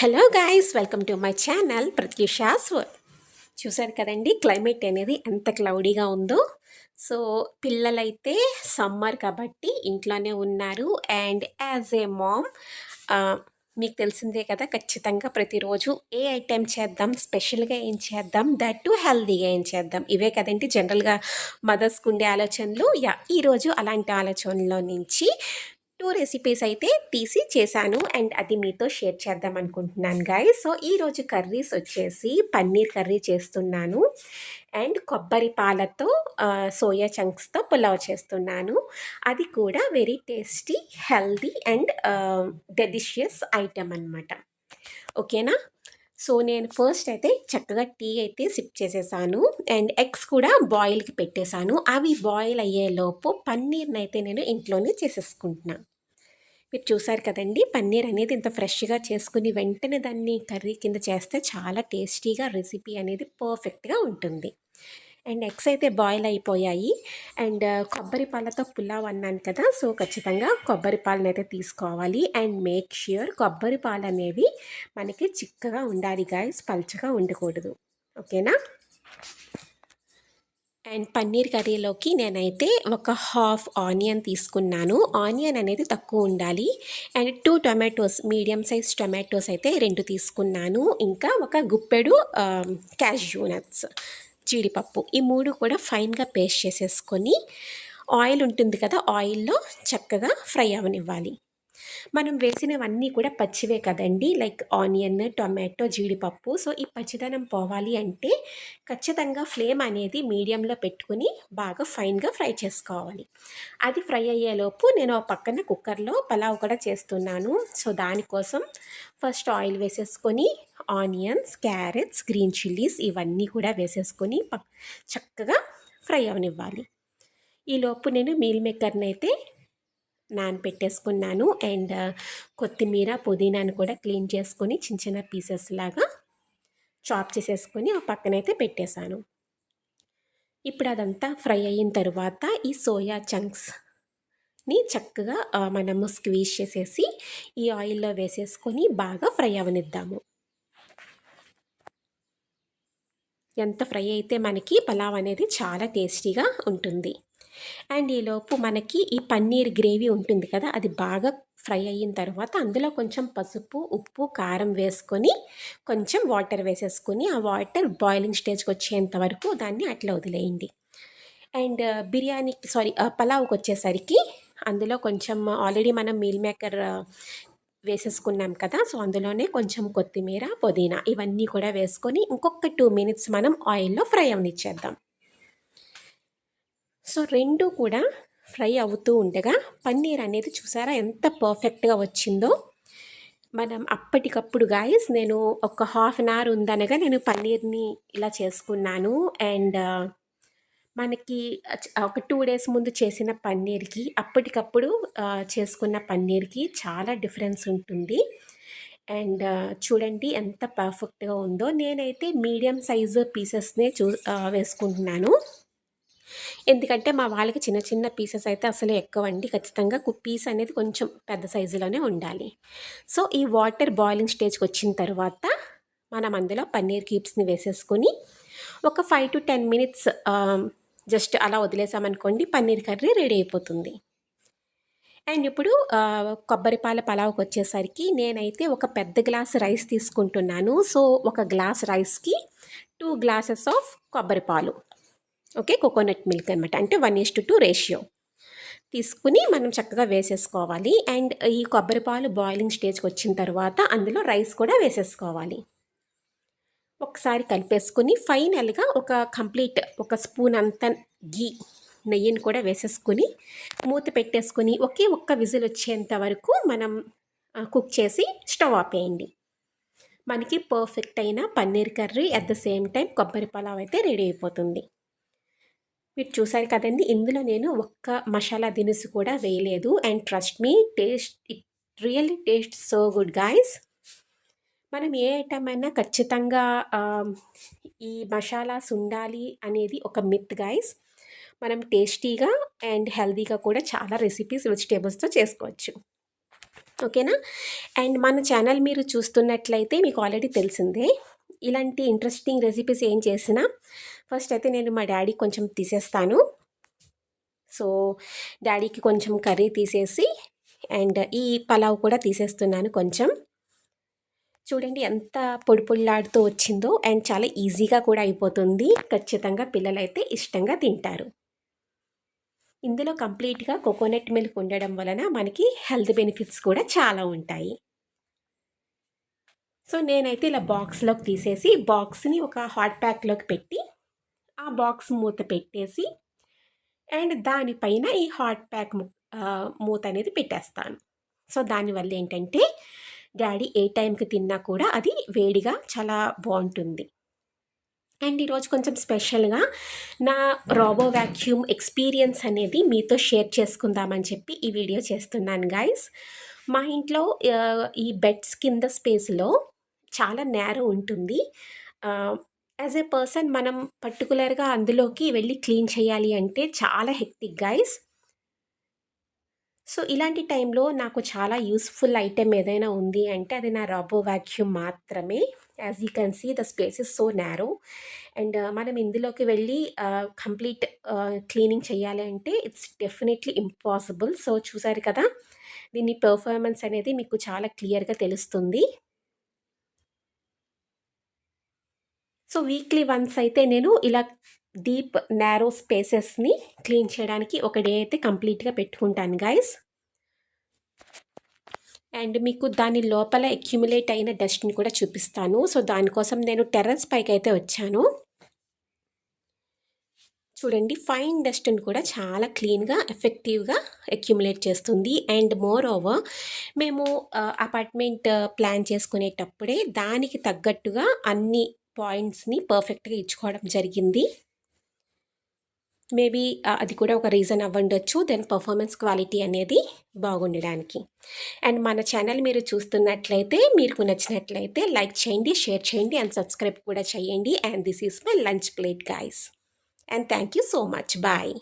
Hello guys welcome to my channel Prathyusha's world చూసారు కదండి climate అనేది ఎంత క్లౌడీగా ఉందో. సో పిల్లలైతే సమ్మర్ కాబట్టి ఇంట్లోనే ఉన్నారు. అండ్ యాజ్ ఏ మామ్ మీకు తెలిసిందే కదా ఖచ్చితంగా ప్రతిరోజు ఏ ఐటెం చేద్దాం స్పెషల్గా ఏం చేద్దాం దట్ టు హెల్దీగా ఏం చేద్దాం. ఇవే కదండి జనరల్గా మదర్స్కి ఉండే ఆలోచనలు. యా ఈరోజు అలాంటి ఆలోచనలో నుంచి టూ రెసిపీస్ అయితే తీసి చేశాను. అండ్ అది మీతో షేర్ చేద్దాం అనుకుంటున్నాను గాయ సో ఈరోజు కర్రీస్ వచ్చేసి పన్నీర్ కర్రీ చేస్తున్నాను. అండ్ కొబ్బరి పాలతో సోయా చంక్స్తో పులావ్ చేస్తున్నాను. అది కూడా very tasty healthy and delicious item అనమాట ఓకేనా? సో నేను ఫస్ట్ అయితే చక్కగా టీ అయితే సిప్ చేసేసాను. అండ్ ఎగ్స్ కూడా బాయిల్కి పెట్టేశాను అవి బాయిల్ అయ్యేలోపు పన్నీర్ని అయితే నేను ఇంట్లోనే చేసేసుకుంటున్నాను మీరు చూసారు కదండి పన్నీర్ అనేది ఇంత ఫ్రెష్గా చేసుకుని వెంటనే దాన్ని కర్రీ కింద చేస్తే చాలా టేస్టీగా రెసిపీ అనేది పర్ఫెక్ట్గా ఉంటుంది. అండ్ ఎగ్స్ అయితే బాయిల్ అయిపోయాయి. అండ్ కొబ్బరి పాలతో పులావ్ అన్నాను కదా సో ఖచ్చితంగా కొబ్బరి పాలను అయితే తీసుకోవాలి. అండ్ మేక్ ష్యూర్ కొబ్బరి పాలు అనేవి మనకి చిక్కగా ఉండాలి గాయస్ పల్చగా ఉండకూడదు. ఓకేనా? అండ్ పన్నీర్ కర్రీలోకి నేనైతే ఒక హాఫ్ ఆనియన్ తీసుకున్నాను. ఆనియన్ అనేది తక్కువ ఉండాలి. And two tomatoes medium size tomatoes అయితే రెండు తీసుకున్నాను. ఇంకా ఒక గుప్పెడు క్యాష్యూ నట్స్. జీడిపప్పు. ఈ మూడు కూడా ఫైన్గా పేస్ట్ చేసేసుకొని ఆయిల్ ఉంటుంది కదా ఆయిల్లో చక్కగా ఫ్రై అవనివ్వాలి. మనం వేసినవన్నీ కూడా పచ్చివే కదండి. లైక్ ఆనియన్ టొమాటో జీడిపప్పు. సో ఈ పచ్చిదనం పోవాలి అంటే ఖచ్చితంగా ఫ్లేమ్ అనేది మీడియంలో పెట్టుకుని బాగా ఫైన్గా ఫ్రై చేసుకోవాలి. అది ఫ్రై అయ్యేలోపు నేను పక్కన కుక్కర్లో పలావ్ కూడా చేస్తున్నాను. సో దానికోసం ఫస్ట్ ఆయిల్ వేసేసుకొని ఆనియన్స్ క్యారెట్స్ గ్రీన్ చిల్లీస్ ఇవన్నీ కూడా వేసేసుకొని చక్కగా ఫ్రై అవనివ్వాలి. ఈలోపు నేను మీల్ మేకర్ని అయితే నానపెట్టేసుకున్నాను. అండ్ కొత్తిమీర పుదీనాను కూడా క్లీన్ చేసుకొని చిన్న చిన్న పీసెస్ లాగా చాప్ చేసేసుకొని ఆ పక్కనైతే పెట్టేశాను. ఇప్పుడు అదంతా ఫ్రై అయిన తర్వాత ఈ సోయా చంక్స్ని చక్కగా మనము స్క్వీజ్ చేసేసి ఈ ఆయిల్లో వేసేసుకొని బాగా ఫ్రై అవనిద్దాము. ఎంత ఫ్రై అయితే మనకి పలావ్ అనేది చాలా టేస్టీగా ఉంటుంది. అండ్ ఈలోపు మనకి ఈ పన్నీర్ గ్రేవీ ఉంటుంది కదా అది బాగా ఫ్రై అయిన తర్వాత అందులో కొంచెం పసుపు ఉప్పు కారం వేసుకొని కొంచెం వాటర్ వేసేసుకొని ఆ వాటర్ బాయిలింగ్ స్టేజ్కి వచ్చేంత వరకు దాన్ని అట్లా వదిలేయండి. అండ్ బిర్యానీ సారీ పలావ్కి వచ్చేసరికి అందులో కొంచెం ఆల్రెడీ మనం మీల్ మేకర్ వేసేసుకున్నాం కదా సో అందులోనే కొంచెం కొత్తిమీర పుదీనా ఇవన్నీ కూడా వేసుకొని ఇంకొక టూ మినిట్స్ మనం ఆయిల్లో ఫ్రై అవనిచ్చేద్దాం. సో రెండు కూడా ఫ్రై అవుతూ ఉండగా పన్నీర్ అనేది చూసారా ఎంత పర్ఫెక్ట్గా వచ్చిందో. మనం అప్పటికప్పుడు గాయస్ నేను ఒక హాఫ్ అన్ అవర్ ఉందనగా నేను పన్నీర్ని ఇలా చేసుకున్నాను. అండ్ మనకి ఒక టూ డేస్ ముందు చేసిన పన్నీర్కి అప్పటికప్పుడు చేసుకున్న పన్నీర్కి చాలా డిఫరెన్స్ ఉంటుంది. అండ్ చూడండి ఎంత పర్ఫెక్ట్గా ఉందో. నేనైతే మీడియం సైజు పీసెస్నే చూ వేసుకుంటున్నాను. ఎందుకంటే మా వాళ్ళకి చిన్న చిన్న పీసెస్ అయితే అసలు ఎక్కువ అండి ఖచ్చితంగా పీస్ అనేది కొంచెం పెద్ద సైజులోనే ఉండాలి. సో ఈ వాటర్ బాయిలింగ్ స్టేజ్కి వచ్చిన తర్వాత మనం అందులో పన్నీర్ క్యూబ్స్ని వేసేసుకొని ఒక five to ten minutes just అలా వదిలేసామనుకోండి పన్నీర్ కర్రీ రెడీ అయిపోతుంది. అండ్ ఇప్పుడు కొబ్బరిపాల పలావ్కి వచ్చేసరికి నేనైతే ఒక పెద్ద గ్లాస్ రైస్ తీసుకుంటున్నాను. సో ఒక గ్లాస్ రైస్కి టూ గ్లాసెస్ ఆఫ్ కొబ్బరి పాలు. ఓకే? కోకోనట్ మిల్క్ అనమాట అంటే one is to two ratio. తీసుకుని మనం చక్కగా వేసేసుకోవాలి. అండ్ ఈ కొబ్బరి పాలు బాయిలింగ్ స్టేజ్కి వచ్చిన తర్వాత అందులో రైస్ కూడా వేసేసుకోవాలి. ఒకసారి కలిపేసుకుని ఫైనల్గా ఒక కంప్లీట్ ఒక స్పూన్ అంత గీ నెయ్యిని కూడా వేసేసుకుని మూత పెట్టేసుకుని ఒకే ఒక్క విజిల్ వచ్చేంత వరకు మనం కుక్ చేసి స్టవ్ ఆపేయండి మనకి పర్ఫెక్ట్ అయిన paneer curry at the same time కొబ్బరి పలావ్ అయితే రెడీ అయిపోతుంది. మీరు చూసారు కదండి ఇందులో నేను ఒక్క మసాలా దినుసు కూడా వేయలేదు. And trust me taste it really taste so good guys మనం ఏ ఐటమ్ అయినా ఖచ్చితంగా ఈ మసాలాస్ ఉండాలి అనేది ఒక మిత్ గాయస్ మనం టేస్టీగా అండ్ హెల్తీగా కూడా చాలా రెసిపీస్ వెజిటేబుల్స్తో చేసుకోవచ్చు. ఓకేనా అండ్ మన ఛానల్ మీరు చూస్తున్నట్లయితే మీకు ఆల్రెడీ తెలిసిందే ఇలాంటి ఇంట్రెస్టింగ్ రెసిపీస్ ఏం చేసినా ఫస్ట్ అయితే నేను మా డాడీ కొంచెం తీసేస్తాను. సో డాడీకి కొంచెం కర్రీ తీసేసి అండ్ ఈ పలావ్ కూడా తీసేస్తున్నాను కొంచెం. చూడండి ఎంత పొడి పొడిలాడుతూ వచ్చిందో అండ్ చాలా ఈజీగా కూడా అయిపోతుంది. ఖచ్చితంగా పిల్లలైతే ఇష్టంగా తింటారు. ఇందులో కంప్లీట్గా కోకోనట్ మిల్క్ ఉండడం వలన మనకి హెల్త్ బెనిఫిట్స్ కూడా చాలా ఉంటాయి. సో నేనైతే ఇలా బాక్స్లోకి తీసేసి బాక్స్ని ఒక హాట్ ప్యాక్లోకి పెట్టి ఆ బాక్స్ మూత పెట్టేసి అండ్ దానిపైన ఈ హాట్ ప్యాక్ మూత అనేది పెట్టేస్తాను. సో దానివల్ల ఏంటంటే డాడీ ఏ టైంకి తిన్నా కూడా అది వేడిగా చాలా బాగుంటుంది. అండ్ ఈరోజు కొంచెం స్పెషల్గా నా రోబో వ్యాక్యూమ్ ఎక్స్పీరియన్స్ అనేది మీతో షేర్ చేసుకుందామని చెప్పి ఈ వీడియో చేస్తున్నాను గాయస్. మా ఇంట్లో ఈ బెడ్స్ కింద స్పేస్లో చాలా నేరో ఉంటుంది. యాజ్ ఏ పర్సన్ మనం పర్టికులర్గా అందులోకి వెళ్ళి క్లీన్ చేయాలి అంటే చాలా హెక్టిక్ గైస్ సో ఇలాంటి టైంలో నాకు చాలా యూస్ఫుల్ ఐటెం ఏదైనా ఉంది అంటే అది నా రాబో వ్యాక్యూమ్ మాత్రమే. As you can see the space is so narrow and మనం ఇందులోకి వెళ్ళి కంప్లీట్ క్లీనింగ్ చేయాలి అంటే ఇట్స్ డెఫినెట్లీ ఇంపాసిబుల్ సో చూసారు కదా? దీని పెర్ఫార్మెన్స్ అనేది మీకు చాలా క్లియర్గా తెలుస్తుంది. సో వీక్లీ వన్స్ అయితే నేను ఇలా డీప్ నేరో స్పేసెస్ని క్లీన్ చేయడానికి ఒక డే అయితే కంప్లీట్గా పెట్టుకుంటాను గైస్ అండ్ మీకు దాని లోపల అక్యుములేట్ అయిన డస్ట్ని కూడా చూపిస్తాను. సో దానికోసం నేను టెర్రస్ పైకి అయితే వచ్చాను. చూడండి ఫైన్ డస్ట్ని కూడా చాలా క్లీన్గా ఎఫెక్టివ్గా అక్యుములేట్ చేస్తుంది. అండ్ మోర్ ఓవర్ మేము అపార్ట్మెంట్ ప్లాన్ చేసుకునేటప్పుడే దానికి తగ్గట్టుగా అన్ని పాయింట్స్ని పర్ఫెక్ట్గా ఇచ్చుకోవడం జరిగింది. మేబీ అది కూడా ఒక రీజన్ అవ్వండొచ్చు. దెన్ పర్ఫార్మెన్స్ క్వాలిటీ అనేది బాగుండడానికి. అండ్ మన ఛానల్ మీరు చూస్తున్నట్లయితే మీకు నచ్చినట్లయితే లైక్ చేయండి షేర్ చేయండి అండ్ సబ్స్క్రైబ్ కూడా చేయండి. And this is my lunch plate guys. And thank you so much. Bye.